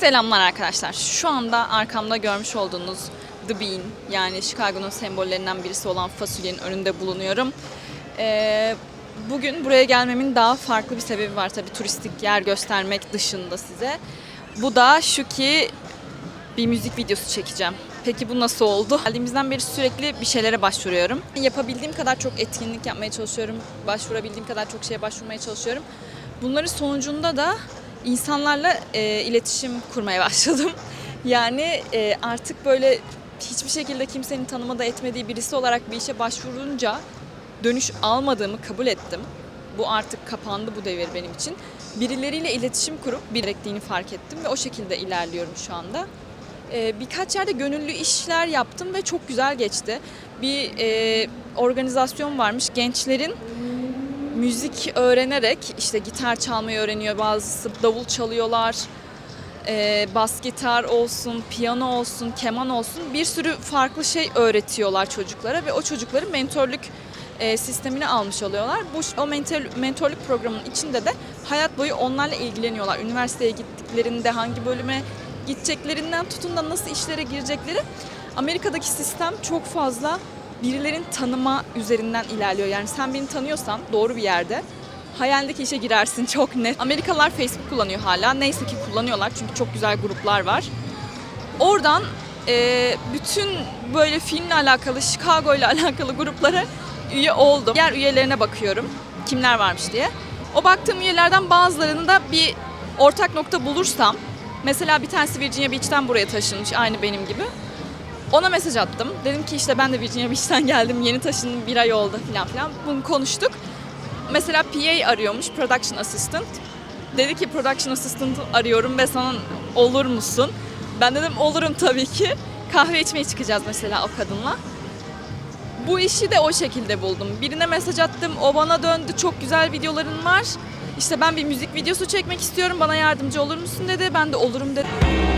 Selamlar arkadaşlar. Şu anda arkamda görmüş olduğunuz The Bean yani Chicago'nun sembollerinden birisi olan fasulyenin önünde bulunuyorum. Ee, bugün buraya gelmemin daha farklı bir sebebi var tabii turistik yer göstermek dışında size. Bu da şu ki bir müzik videosu çekeceğim. Peki bu nasıl oldu? Geldiğimizden beri sürekli bir şeylere başvuruyorum. Yapabildiğim kadar çok etkinlik yapmaya çalışıyorum. Başvurabildiğim kadar çok şeye başvurmaya çalışıyorum. Bunların sonucunda da insanlarla e, iletişim kurmaya başladım. Yani e, artık böyle hiçbir şekilde kimsenin tanımada etmediği birisi olarak bir işe başvurunca dönüş almadığımı kabul ettim. Bu artık kapandı bu devir benim için. Birileriyle iletişim kurup gerektiğini fark ettim ve o şekilde ilerliyorum şu anda. Ee, birkaç yerde gönüllü işler yaptım ve çok güzel geçti. Bir e, organizasyon varmış gençlerin müzik öğrenerek işte gitar çalmayı öğreniyor bazısı davul çalıyorlar e, bas gitar olsun, piyano olsun, keman olsun bir sürü farklı şey öğretiyorlar çocuklara ve o çocukların mentorluk e, sistemini almış oluyorlar. Bu o mentor, mentorluk programının içinde de hayat boyu onlarla ilgileniyorlar. Üniversiteye gittiklerinde hangi bölüme gideceklerinden tutun da nasıl işlere girecekleri. Amerika'daki sistem çok fazla birilerin tanıma üzerinden ilerliyor. Yani sen beni tanıyorsan doğru bir yerde hayalindeki işe girersin çok net. Amerikalılar Facebook kullanıyor hala. Neyse ki kullanıyorlar çünkü çok güzel gruplar var. Oradan e, bütün böyle filmle alakalı, Chicago ile alakalı gruplara üye oldum. Diğer üyelerine bakıyorum kimler varmış diye. O baktığım üyelerden bazılarını da bir ortak nokta bulursam, mesela bir tanesi Virginia Beach'ten buraya taşınmış aynı benim gibi. Ona mesaj attım. Dedim ki işte ben de Virginia Beach'ten geldim. Yeni taşındım bir ay oldu falan filan. Bunu konuştuk. Mesela PA arıyormuş, Production Assistant. Dedi ki Production Assistant arıyorum ve sana olur musun? Ben dedim olurum tabii ki. Kahve içmeye çıkacağız mesela o kadınla. Bu işi de o şekilde buldum. Birine mesaj attım, o bana döndü. Çok güzel videoların var. İşte ben bir müzik videosu çekmek istiyorum. Bana yardımcı olur musun dedi. Ben de olurum dedim.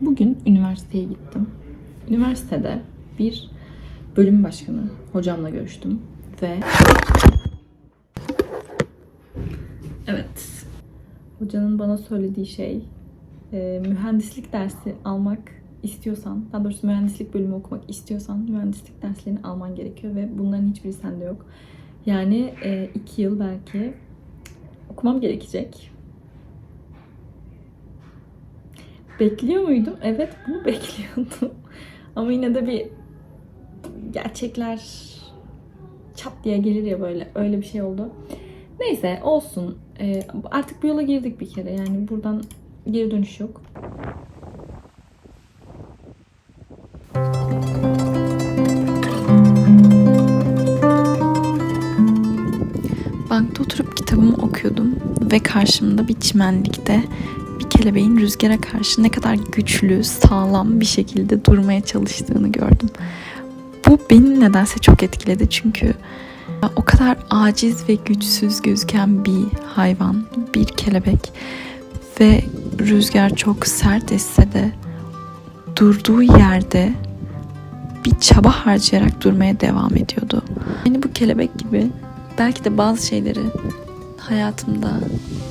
Bugün üniversiteye gittim. Üniversitede bir bölüm başkanı hocamla görüştüm ve evet hocanın bana söylediği şey e, mühendislik dersi almak istiyorsan, daha doğrusu mühendislik bölümü okumak istiyorsan mühendislik derslerini alman gerekiyor ve bunların hiçbiri sende yok. Yani e, iki yıl belki okumam gerekecek. Bekliyor muydum? Evet bunu bekliyordum. Ama yine de bir gerçekler çat diye gelir ya böyle. Öyle bir şey oldu. Neyse olsun. Ee, artık bu yola girdik bir kere. Yani buradan geri dönüş yok. Bankta oturup kitabımı okuyordum ve karşımda bir çimenlikte kelebeğin rüzgara karşı ne kadar güçlü, sağlam bir şekilde durmaya çalıştığını gördüm. Bu beni nedense çok etkiledi çünkü o kadar aciz ve güçsüz gözüken bir hayvan, bir kelebek ve rüzgar çok sert esse de durduğu yerde bir çaba harcayarak durmaya devam ediyordu. Yani bu kelebek gibi belki de bazı şeyleri hayatımda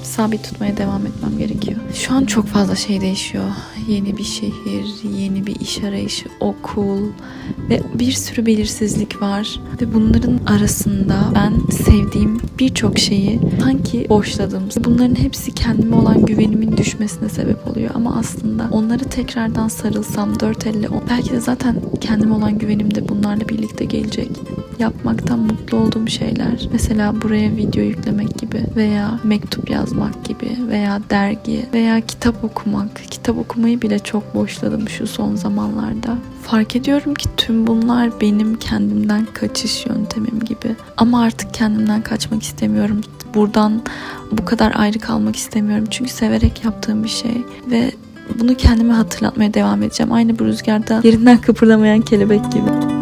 sabit tutmaya devam etmem gerekiyor. Şu an çok fazla şey değişiyor. Yeni bir şehir, yeni bir iş arayışı, okul ve bir sürü belirsizlik var. Ve bunların arasında ben sevdiğim birçok şeyi sanki boşladım. Bunların hepsi kendime olan güvenimin düşmesine sebep oluyor. Ama aslında onları tekrardan sarılsam dört elle belki de zaten kendime olan güvenim de bunlarla birlikte gelecek. Yapmaktan mutlu olduğum şeyler. Mesela buraya video yüklemek gibi veya mektup yazmak gibi veya dergi veya kitap okumak. Kitap okumayı bile çok boşladım şu son zamanlarda. Fark ediyorum ki tüm bunlar benim kendimden kaçış yöntemim gibi. Ama artık kendimden kaçmak istemiyorum. Buradan bu kadar ayrı kalmak istemiyorum. Çünkü severek yaptığım bir şey ve bunu kendime hatırlatmaya devam edeceğim. Aynı bu rüzgarda yerinden kıpırdamayan kelebek gibi.